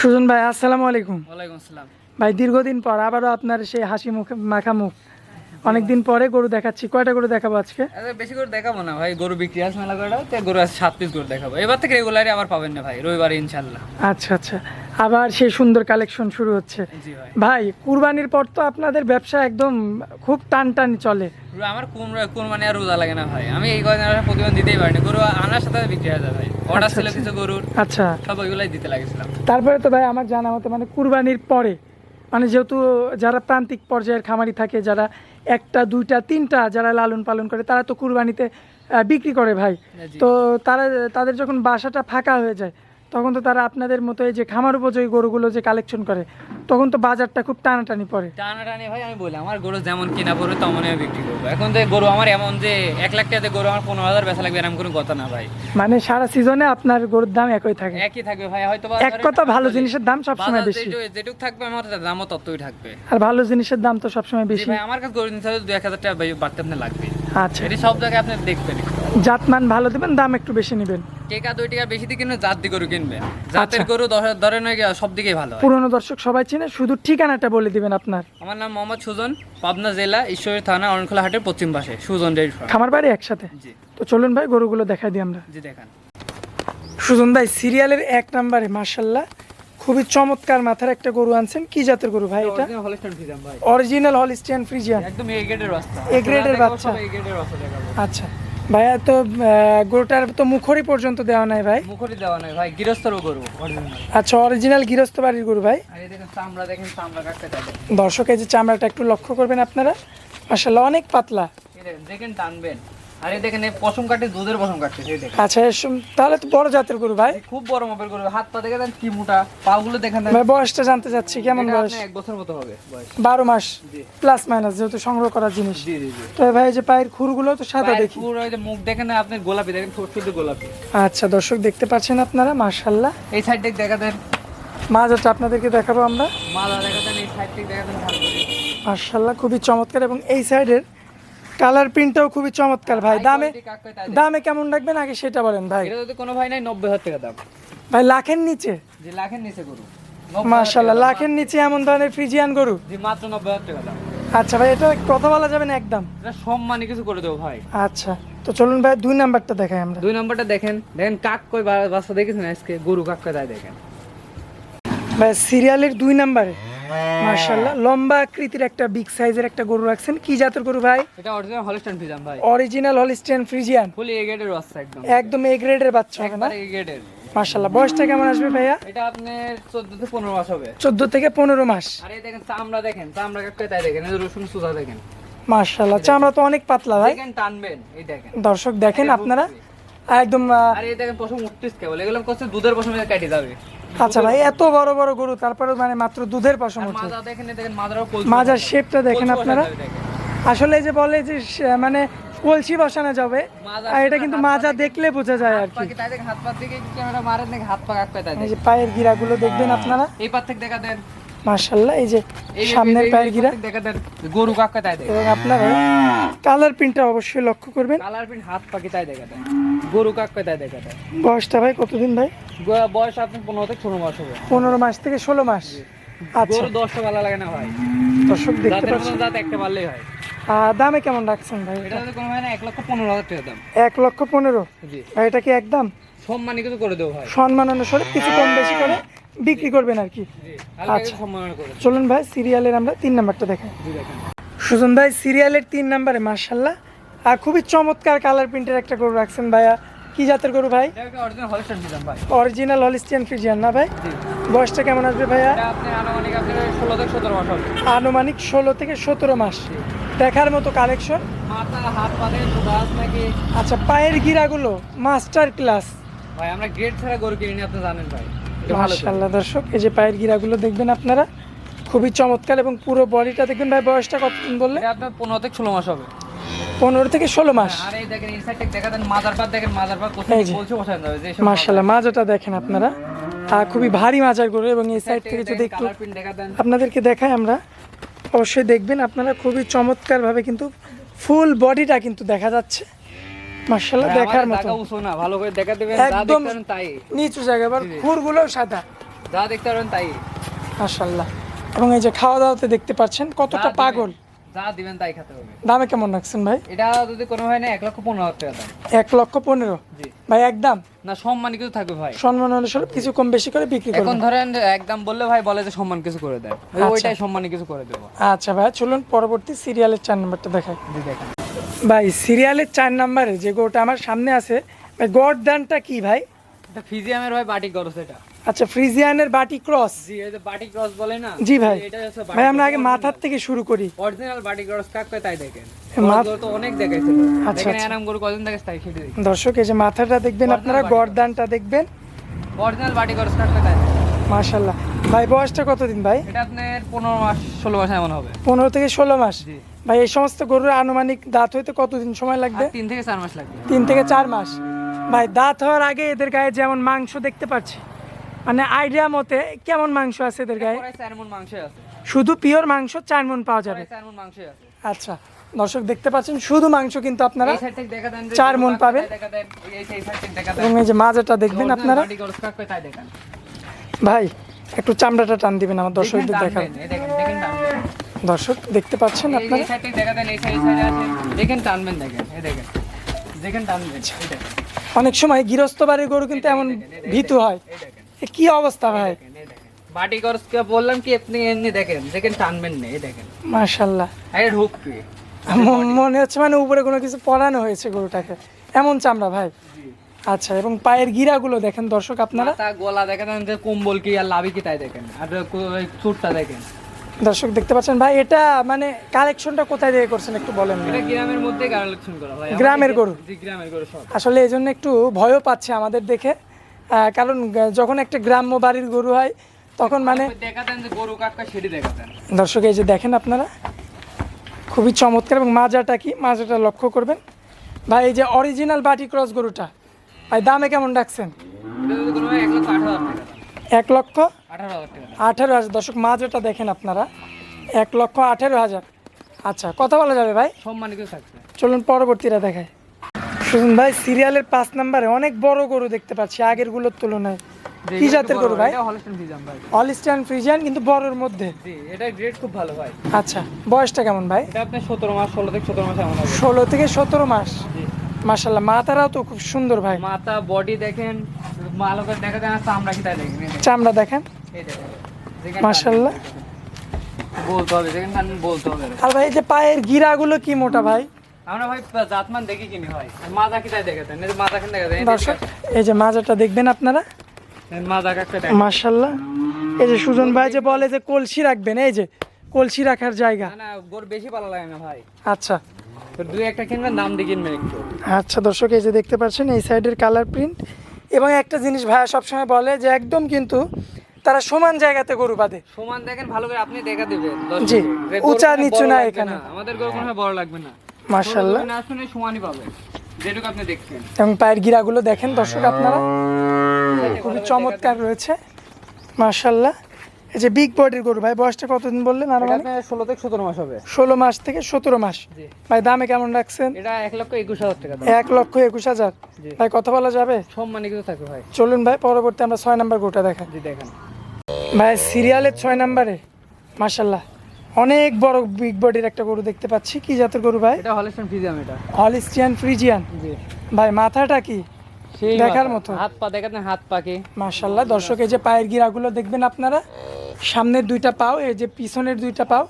সুজন ভাই আসসালামু আলাইকুম। ওয়ালাইকুম আসসালাম। ভাই দীর্ঘদিন পর আবারও আপনার সেই হাসি মুখ মাখা মুখ অনেকদিন পরে গরু দেখাচ্ছি। কয়টা গরু দেখাবো আজকে? আরে বেশি করে দেখাবো না ভাই। গরু বিক্রি আছে মেলা কয়টা? গরু আছে সাত পিস গরু দেখাবো। এবার থেকে রেগুলারই আবার পাবেন না ভাই। রবিবার ইনশাল্লাহ আচ্ছা আচ্ছা। আবার সেই সুন্দর কালেকশন শুরু হচ্ছে। ভাই। কুরবানির পর তো আপনাদের ব্যবসা একদম খুব টান টান চলে আমার কোন মানে আর রোজা লাগে না ভাই। আমি এই কদিন প্রতিদিন দিতেই পারিনি। গরু আনার সাথে বিক্রি হয়ে যায় ভাই। অর্ডার ছিল কিছু গরুর আচ্ছা। সব ওইগুলাই দিতে লাগেছিলাম। তারপরে তো ভাই আমার জানা মতো মানে কুরবানির পরে মানে যেহেতু যারা প্রান্তিক পর্যায়ের খামারি থাকে যারা একটা দুইটা তিনটা যারা লালন পালন করে তারা তো কুরবানিতে বিক্রি করে ভাই। তো তারা তাদের যখন বাসাটা ফাঁকা হয়ে যায় তখন তো তারা আপনাদের মতো এই যে খামার উপযোগী গরুগুলো যে কালেকশন করে তখন তো বাজারটা খুব টানাটানি পড়ে। টানা টানি ভাই আমি বলি আমার গরু যেমন কিনা পড়বে তেমন আমি বিক্রি করব। এখন তো গরু আমার এমন যে এক লাখ টাকাতে গরু আমার পনেরো হাজার বেচা লাগবে এরকম কোনো কথা না ভাই। মানে সারা সিজনে আপনার গরুর দাম একই থাকে। একই থাকবে ভাই হয়তো এক কথা ভালো জিনিসের দাম সবসময় বেশি। যেটুক থাকবে আমার দামও ততই থাকবে। আর ভালো জিনিসের দাম তো সবসময় বেশি। ভাই আমার কাছে গরু নিতে হলে দু এক হাজার টাকা বাড়তে আপনার লাগবে। আচ্ছা। এটি সব জায়গায় আপনি দেখবেন। জাতমান ভালো দেবেন দাম একটু বেশি নেবেন। টেকা দুই টাকা বেশি দিয়ে কিনবে জাত দিয়ে গরু কিনবেন জাতের আচ্ছা। গরু ধরেন নাকি সব দিকে ভালো পুরনো দর্শক সবাই চিনে শুধু ঠিকানাটা বলে দিবেন আপনার। আমার নাম মোহাম্মদ সুজন পাবনা জেলা ঈশ্বরী থানা অরণখোলা হাটের পশ্চিম পাশে সুজন ডেয়ারি ফার্ম। খামার বাড়ি একসাথে? জি। তো চলুন ভাই গরুগুলো দেখাই দিই আমরা। জি দেখান। সুজন ভাই সিরিয়ালের এক নম্বরে মার্শাল্লাহ খুবই চমৎকার মাথার একটা গরু আনছেন। কি জাতের গরু ভাই এটা? হলিস্টান ফিজাম ভাই। অরিজিনাল হলিস্টিয়ান ফ্রিজিয়ান একদম এ গ্রেডের বাচ্চা। এ গ্রেডের বাচ্চা। আচ্ছা। ভাইয়া তো গরুটার তো মুখরি পর্যন্ত দেওয়া নাই ভাই। মুখরি দেওয়া নাই ভাই গৃহস্থর গরু। আচ্ছা অরিজিনাল গৃহস্থ বাড়ির গরু ভাই? আর দেখেন চামড়া দেখেন চামড়া কাটতে দর্শক এই যে চামড়াটা একটু লক্ষ্য করবেন আপনারা। মাসাল্লাহ অনেক পাতলা। দেখেন টানবেন। আর এই দেখেন এই পশম কাটে দুধের পশম কাটছে এই দেখেন। আচ্ছা তাহলে তো বড় জাতের গরু ভাই। খুব বড় মাপের গরু হাত পা দেখে দেন কি মোটা পাগুলো দেখেন দেন। ভাই বয়সটা জানতে চাচ্ছি কেমন বয়স? এক বছর মতো হবে বয়স। বারো মাস প্লাস মাইনাস যেহেতু সংগ্রহ করার জিনিস। জি জি তো ভাই এই যে পায়ের খুরগুলো তো সাদা দেখি। পুরো ওই যে মুখ দেখেন না আপনি গোলাপি দেখেন ঠোঁট শুধু গোলাপি। আচ্ছা দর্শক দেখতে পাচ্ছেন আপনারা মার্শাল্লাহ এই সাইড থেকে দেখা দেন। মাজাটা আপনাদেরকে দেখাবো আমরা। মালা দেখা দেন এই সাইড থেকে দেখা দেন করে। মার্শাল্লাহ খুবই চমৎকার। এবং এই সাইডের কালার প্রিন্টটাও খুবই চমৎকার ভাই। দামে। দামে কেমন রাখবেন? আগে সেটা বলেন ভাই। এটা যদি কোনো ভাই নাই নব্বই হাজার টাকা দাম। ভাই লাখের নিচে? যে লাখের নিচে গরু। মার্শাল্লাহ লাখের নিচে এমন ধরনের ফ্রিজিয়ান গরু? জি মাত্র নব্বই হাজার টাকা দাম। আচ্ছা ভাই এটা কথা বলা যাবে না একদম? এটা সম্মানী কিছু করে দেবো ভাই। আচ্ছা তো চলুন ভাই দুই নাম্বারটা দেখাই আমরা। দুই নম্বরটা দেখেন। দেখেন কাক কই বাচ্চা দেখেছেন আজকে? গরু কাক কয় তাই দেখেন। ভাই সিরিয়ালের দুই নাম্বারে। মার্শাল্লাহ লম্বা আকৃতির একটা বিগ সাইজের একটা গরু রাখছেন। কি জাতের গরু ভাই? এটা অরিজিনাল হলস্টাইন ফিজাম ভাই। অরিজিনাল ফ্রিজিয়ান ফুলি এ গ্রেডের বাচ্চা একদম। একদম এ গ্রেডের বাচ্চা হবে না? এ গ্রেডের বয়সটা কেমন আসবে ভাইয়া? এটা আপনার চোদ্দ থেকে পনেরো মাস হবে। চোদ্দ থেকে পনেরো মাস। আর এই দেখেন চামড়া দেখেন চামড়া কাক তাই দেখেন এই রসুন সুজা দেখেন। মার্শাল্লাহ চামড়া তো অনেক পাতলা ভাই। দেখেন টানবেন এই দেখেন। দর্শক দেখেন আপনারা। একদম আর দেখেন পশম উঠতিস কেবল। এগুলো করছে দুধের পশম কেটে যাবে। আচ্ছা ভাই এত বড় বড় গরু তারপরে মানে মাত্র দুধের পশম কলসি মাজার। শেপটা দেখেন আপনারা। আসলে যে বলে যে মানে কলসি বসানো যাবে আর এটা কিন্তু মাজা দেখলে বোঝা যায় আর কি। পায়ের গিরাগুলো দেখবেন আপনারা। এই পার থেকে দেখা দেন। মার্শাল্লাহ এই যে সামনের পায়ের গিরা। দেখা দেন গরু কাক তাই দেখেন। এবং আপনারা কালার প্রিন্টটা অবশ্যই লক্ষ্য করবেন। কালার প্রিন্ট হাত পা কি তাই দেখা দেন। গরু কাক তাই দেখা দেন বয়সটা ভাই কতদিন ভাই? বয়স আপনার পনেরো থেকে ষোলো মাস হবে। পনেরো মাস থেকে ষোলো মাস। আচ্ছা। গরু দশটা ভালো লাগে না ভাই। দর্শক দেখতে পাচ্ছেন। দাঁত একটা পারলেই হয়। দামে কেমন রাখছেন ভাই এটা কোনো হয় না এক লক্ষ পনেরো হাজার টাকা দাম। এক লক্ষ পনেরো? জি। ভাই এটা কি একদম? সম্মানী কিছু করে দেবো ভাই। সম্মান অনুসারে কিছু কম বেশি করে বিক্রি করবেন আর কি। আচ্ছা। চলুন ভাই সিরিয়ালের আমরা তিন নাম্বারটা দেখাই। সুজন ভাই সিরিয়ালের তিন নাম্বারে মার্শাল্লাহ আর খুবই চমৎকার কালার প্রিন্টের একটা গরু রাখছেন ভাইয়া। কি জাতের গরু ভাই? অরিজিনাল ভাই। অরিজিনাল হলিস্টিয়ান ফ্রিজিয়ান না ভাই? বয়সটা কেমন আসবে ভাইয়া? আনুমানিক ষোলো থেকে সতেরো মাস দেখার মতো কালেকশন আচ্ছা পায়ের গিরাগুলো মাস্টার ক্লাস ভাই আমরা গ্রেড ছাড়া গরু কিনি আপনি জানেন ভাই। তো। দর্শক এই যে পায়ের গিরাগুলো দেখবেন আপনারা খুবই চমৎকার এবং পুরো বডিটা দেখবেন ভাই বয়সটা কতদিন বললে আপনার পনেরো থেকে ষোলো মাস হবে। পনেরো থেকে ষোলো মাস। মার্শাল্লাহ মাজাটা দেখেন আপনারা। খুবই ভারী মাজার গরু এবং এই সাইড থেকে যদি একটু আপনাদেরকে দেখাই আমরা অবশ্যই দেখবেন আপনারা খুবই চমৎকারভাবে কিন্তু ফুল বডিটা কিন্তু দেখা যাচ্ছে। মার্শাল্লাহ দেখার মতো। ভালো করে দেখা দেবেন একদম নিচু জায়গা আবার খুরগুলোও সাদা। যা দেখতে পারবেন তাই। মাশাল্লাহ এবং এই যে খাওয়া দাওয়াতে দেখতে পাচ্ছেন কতটা পাগল। যা দিবেন তাই খেতে হবে। দামে কেমন রাখছেন ভাই? এটা যদি কোনো হয় না এক লক্ষ পনেরো হাজার টাকা দাম। এক লক্ষ পনেরো? ভাই একদম না সম্মান কিছু থাকবে ভাই। সম্মান অনুসারে কিছু কম বেশি করে বিক্রি এখন ধরেন একদম বললে ভাই বলে যে সম্মান কিছু করে দেয় আচ্ছা। ওইটাই সম্মানে কিছু করে দেবো। আচ্ছা ভাই চলুন পরবর্তী সিরিয়ালের চার নাম্বারটা দেখাই। জি দেখেন। ভাই সিরিয়ালের চার নাম্বারে যে গোটা আমার সামনে আছে ভাই গড় দানটা কি ভাই? এটা ফিজিয়ামের ভাই বাটি করছে এটা আচ্ছা ফ্রিজিয়ানের বাটি ক্রস। জি এই যে বাটি ক্রস বলে না? জি ভাই। এটা হচ্ছে ভাই আমরা আগে মাথার থেকে শুরু করি। অরিজিনাল বাটি ক্রস কাক তাই দেখেন। মাথ- গরু তো অনেক দেখাইছিল। আচ্ছা, আচ্ছা। দর্শক এই যে মাথাটা দেখবেন আপনারা গরদানটা দেখবেন। অরিজিনাল বাটি ক্রস কাক তাই মাশাল্লাহ ভাই বয়সটা কতদিন ভাই? এটা আপনার পনেরো মাস ষোলো মাস এমন হবে। পনেরো থেকে ষোলো মাস। জি। ভাই এই সমস্ত গরুর আনুমানিক দাঁত হইতে কতদিন সময় লাগবে? তিন থেকে চার মাস লাগবে। তিন থেকে চার মাস। ভাই দাঁত হওয়ার আগে এদের গায়ে যেমন মাংস দেখতে পাচ্ছি মানে আইডিয়া মতে কেমন মাংস আছে এদের গায়ে? প্রায় মাংস আছে। শুধু পিওর মাংস চার মন পাওয়া যাবে। প্রায় মাংস আছে। আচ্ছা দর্শক দেখতে পাচ্ছেন শুধু মাংস কিন্তু আপনারা চার কয় পাবেন। এবং এই যে মাজাটা দেখবেন আপনারা। ভাই একটু চামড়াটা টান দিবেন আমার দর্শকদের টানবেন দর্শক দেখতে পাচ্ছেন আপনারা এই সাইড দেখা দেন এই সাইড সাইডে আছে। দেখেন টানবেন দেখেন এই দেখেন। দেখেন টানবেন অনেক সময় গৃহস্থ বাড়ির গরু কিন্তু এমন ভীতু হয়। কি অবস্থা ভাই? দেখেন, বাটি বললাম কি আপনি এমনি দেখেন দেখেন টানবেন না এই দেখেন। মাশাল্লাহ। আরে ঢুকবে। মনে হচ্ছে মানে উপরে কোনো কিছু পরানো হয়েছে গরুটাকে। এমন চামড়া ভাই। আচ্ছা এবং পায়ের গিরাগুলো দেখেন দর্শক আপনারা। মাথা গলা দেখেন কম্বল কি আর লাভি কি তাই দেখেন। আর চুটটা দেখেন। দর্শক দেখতে পাচ্ছেন ভাই এটা মানে কালেকশনটা কোথায় থেকে করছেন একটু বলেন এটা গ্রামের মধ্যে কালেকশন করা ভাই গ্রামের গরু? জি গ্রামের গরু আসলে এই জন্য একটু ভয়ও পাচ্ছে আমাদের দেখে। কারণ যখন একটা গ্রাম্য বাড়ির গরু হয় তখন মানে দর্শক এই যে দেখেন আপনারা খুবই চমৎকার এবং মাজাটা কি? মাজাটা লক্ষ্য করবেন। ভাই এই যে অরিজিনাল বাটি ক্রস গরুটা ভাই দামে কেমন হয় এক লক্ষ। আঠারো হাজার দর্শক মাজাটা দেখেন আপনারা এক লক্ষ আঠারো হাজার। আচ্ছা কথা বলা যাবে ভাই? সম্মানিত চলুন পরবর্তীরা দেখায়। সুজন ভাই সিরিয়ালের পাঁচ নাম্বারে অনেক বড় গরু দেখতে পাচ্ছি আগেরগুলোর তুলনায়। কি জাতের গরু ভাই? অলিস্টান ফ্রিজিয়ান কিন্তু বড়র মধ্যে। এটা গ্রেড খুব ভালো ভাই। আচ্ছা বয়সটা কেমন ভাই? এটা আপনি সতেরো মাস ষোলো থেকে সতেরো মাস এমন হবে। ষোলো থেকে সতেরো মাস? জি। মাসাল্লাহ মাথারাও তো খুব সুন্দর ভাই। মাথা বডি দেখেন ভালো দেখা যায় না চামড়া কি তাই দেখেন? চামড়া দেখেন। এই দেখেন। মাশাআল্লাহ। বলতে হবে দেখেন বলতে হবে। আর ভাই এই যে পায়ের গিরাগুলো কি মোটা ভাই? আমরা ভাই জাতমান দেখি কিনি হয় মাজা কেন দর্শক এই যে মাজাটা দেখবেন আপনারা? মাজা দেখেন এই যে সুজন ভাই যে বলে যে কলসি রাখবেন এই যে কলসি রাখার জায়গা। না গরু বেশি ভালো লাগে না ভাই। আচ্ছা। দুই একটা কিনবেন দাম দিয়ে কিনবেন একটু। আচ্ছা দর্শক এই যে দেখতে পাচ্ছেন এই সাইডের কালার প্রিন্ট এবং একটা জিনিস ভাইয়া সবসময় বলে যে একদম কিন্তু তারা সমান জায়গাতে গরু বাঁধে। সমান দেখেন ভালো করে আপনি দেখা দিবেন। জি, উঁচা নিচু না এখানে। আমাদের গরু কোনো বড় লাগবে না। মাশাল্লাহ না সমানই পাবেন যেটুকু আপনি দেখছেন। এবং পায়ের গিরাগুলো দেখেন দর্শক আপনারা। খুবই চমৎকার রয়েছে। মাশাল্লাহ এই যে বিগ বডির গরু ভাই বয়সটা কতদিন বললেন? আরও মানে? ষোলো থেকে সতেরো মাস হবে। ষোলো মাস থেকে সতেরো মাস। ভাই দামে কেমন রাখছেন? এটা এক লক্ষ একুশ হাজার টাকা এক লক্ষ একুশ হাজার। ভাই কথা বলা যাবে? সম্মানী কিছু থাকবে ভাই। চলুন ভাই পরবর্তী আমরা ছয় নাম্বার গরুটা দেখাই। জি দেখেন। ভাই সিরিয়ালের ছয় নাম্বারে। মাশাল্লাহ অনেক বড় বিগ বডির একটা গরু দেখতে পাচ্ছি। কি জাতের গরু ভাই? এটা হলিস্টান ফিজিয়াম এটা। হলিস্টিয়ান ফ্রিজিয়ান জি। ভাই মাথাটা কি? সেই দেখার মতো। হাত পা দেখাতেন হাত পা কি? মাশাল্লাহ দর্শক এই যে পায়ের গিরাগুলো দেখবেন আপনারা সামনের দুইটা পাও এই যে পিছনের দুইটা পাও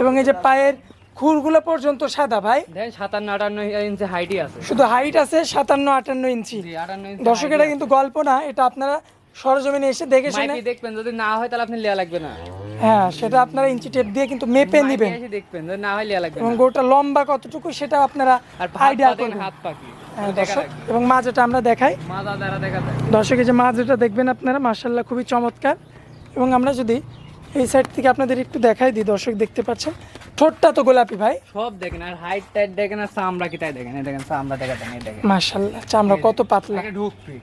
এবং এই যে পায়ের খুরগুলো পর্যন্ত সাদা ভাই। দেখেন সাতান্ন আটান্ন ইঞ্চি হাইটই আছে। শুধু হাইট আছে সাতান্ন আটান্ন ইঞ্চি। জি আটান্ন ইঞ্চি দর্শক এটা কিন্তু গল্প না এটা আপনারা সরজমিনে এসে দেখে শুনে দেখবেন যদি না হয় তাহলে আপনি লিয়া লাগবে না। হ্যাঁ সেটা আপনারা ইঞ্চি টেপ দিয়ে কিন্তু মেপে নেবেন। দেখবেন যদি না হয় লিয়া লাগবে এবং না। গরুটা লম্বা কতটুকু সেটা আপনারা আইডিয়া করবেন। হাত পা কি? হ্যাঁ, দেখা এবং মাঝেটা আমরা দেখাই। দর্শক এই যে মাঝেটা দেখবেন আপনারা মার্শাল্লাহ খুবই চমৎকার। এবং আমরা যদি এই সাইড থেকে আপনাদের একটু দেখাই দিই দর্শক দেখতে পাচ্ছেন। ঠোঁটটা তো গোলাপি ভাই। সব দেখেন আর হাইট টাইট দেখেন আর চামড়া কি তাই দেখেন এই দেখেন চামড়া এই দেখেন। মার্শাল্লাহ চামড়া কত পাতলা। ঢুকপি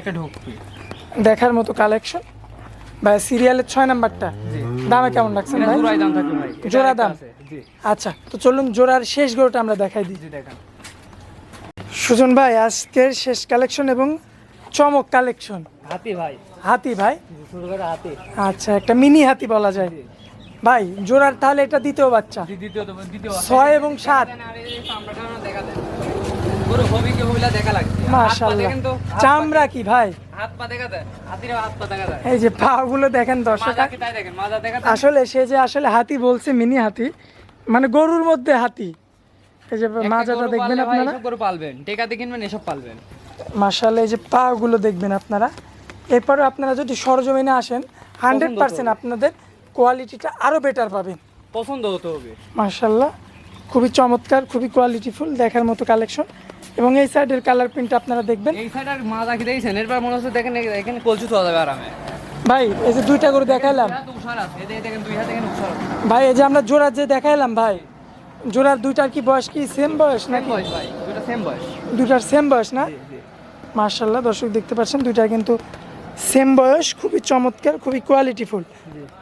একটা ঢুকপি। দেখার মতো কালেকশন ভাই সিরিয়ালের ছয় নাম্বারটা? দামে কেমন রাখছেন এটা ভাই? জোড়া দাম? আচ্ছা তো চলুন জোড়ার শেষ গরুটা আমরা দেখাই দিই। সুজন ভাই আজকের শেষ কালেকশন এবং চমক কালেকশন হাতি ভাই। হাতি ভাই? ছোট করে হাতে। আচ্ছা একটা মিনি হাতি বলা যায়। ভাই জোড়ার তাহলে এটা দ্বিতীয় বাচ্চা। ছয় এবং সাত। গরু হবিকে হইলা দেখা লাগছে। মাশাল্লাহ চামড়া কি ভাই? হাত পা দেখা দেয় হাতির হাত পা দেখা দেয় এই যে পা গুলো দেখেন দর্শক মাজা কি তাই দেখেন? মাজা দেখা আসলে সে যে আসলে হাতি বলছে মিনি হাতি মানে গরুর মধ্যে হাতি। এই যে মাজাটা দেখবেন আপনারা? এসব গরু পালবেন টেকাতে কিনবেন এসব পালবেন। মার্শাল্লাহ এই যে পা গুলো দেখবেন আপনারা। এরপরে আপনারা যদি সরজমিনে আসেন হান্ড্রেড পার্সেন্ট আপনাদের কোয়ালিটিটা আরও বেটার পাবেন। পছন্দ হতে হবে। মার্শাল্লাহ খুবই চমৎকার খুবই কোয়ালিটিফুল দেখার মতো কালেকশন এবং এই সাইডের কালার প্রিন্ট আপনারা দেখবেন। এই সাইড আর মাজা কি দেখছেন? এরপর মনে হচ্ছে দেখেন এখানে কলচু তোলা যাবে আরামে। ভাই এই যে দুইটা করে দেখাইলাম। ভাই এই যে আমরা জোড়ার যে দেখাইলাম ভাই জোড়ার দুইটার কি বয়স কি? সেম বয়স নাকি? বয়স ভাই দুটো সেম বয়স। দুইটার না? মার্শাল্লাহ দর্শক দেখতে পাচ্ছেন দুইটা কিন্তু সেম বয়স খুবই চমৎকার খুবই কোয়ালিটিফুল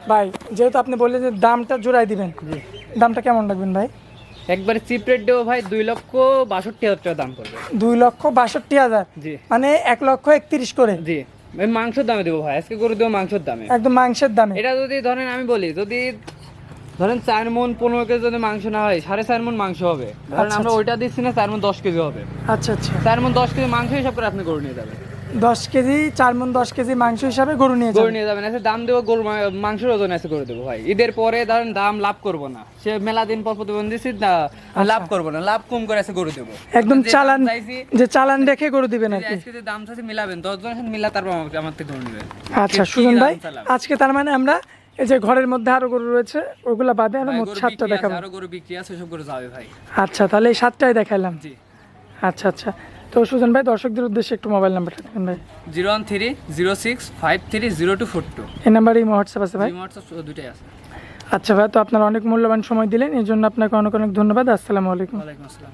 ভাই যেহেতু আপনি বললেন যে দামটা জোড়াই দিবেন জি। দামটা কেমন রাখবেন ভাই? একবারে চিপ রেট দেবো ভাই দুই লক্ষ বাষট্টি হাজার টাকা দাম করবে দুই লক্ষ বাষট্টি হাজার? জি। মানে এক লক্ষ একত্রিশ করে? জি। আমি মাংসের দামে দেবো ভাই আজকে করে দেবো মাংসের দামে। একদম মাংসের দামে? এটা যদি ধরেন আমি বলি যদি ধরেন চার মন পনেরো কেজি যদি মাংস না হয় সাড়ে চার মন মাংস হবে। ধরেন আচ্ছা, আমরা ওইটা দিচ্ছি না চার মন দশ কেজি হবে। আচ্ছা আচ্ছা। চার মন দশ কেজি মাংস হিসাব করে আপনি গরু নিয়ে যাবেন। দশ কেজি চার মন দশ কেজি মাংস হিসাবে গরু নিয়ে গরু নিয়ে যাবেন এসে দাম দেবো গরু মাংসের ওজন আছে করে দেবো ভাই। ঈদের পরে ধরেন দাম লাভ করব না। সে মেলা দিন পর প্রতিবন্ধী না লাভ করব না লাভ কম করে এসে গরু দেবো। একদম দাম চালান যে চালান রেখে গরু দিবেন আর আজকে যে দাম চাইছে মিলাবেন দশ জনের সাথে মিলা তারপর আমার থেকে গরু নেবেন। আচ্ছা সুজন ভাই আজকে তার মানে আমরা এই যে ঘরের মধ্যে আরও গরু রয়েছে ওগুলা বাদে ভাই, মোট সাতটা দেখাবো। আরও গরু বিক্রি আছে সব গরু যাবে ভাই। আচ্ছা তাহলে এই সাতটাই দেখাইলাম। জি। আচ্ছা আচ্ছা। তো সুজন ভাই দর্শকদের উদ্দেশ্যে একটু মোবাইল নাম্বারটা দেবেন ভাই। Zero one three zero six five three zero two four two. এই নাম্বারেই হোয়াটসঅ্যাপ আছে ভাই? হোয়াটসঅ্যাপ দুটাই আছে। আচ্ছা ভাই তো আপনার অনেক মূল্যবান সময় দিলেন এই জন্য আপনাকে অনেক অনেক ধন্যবাদ। আসসালামু আলাইকুম। ওয়ালাইকুম আসসালাম।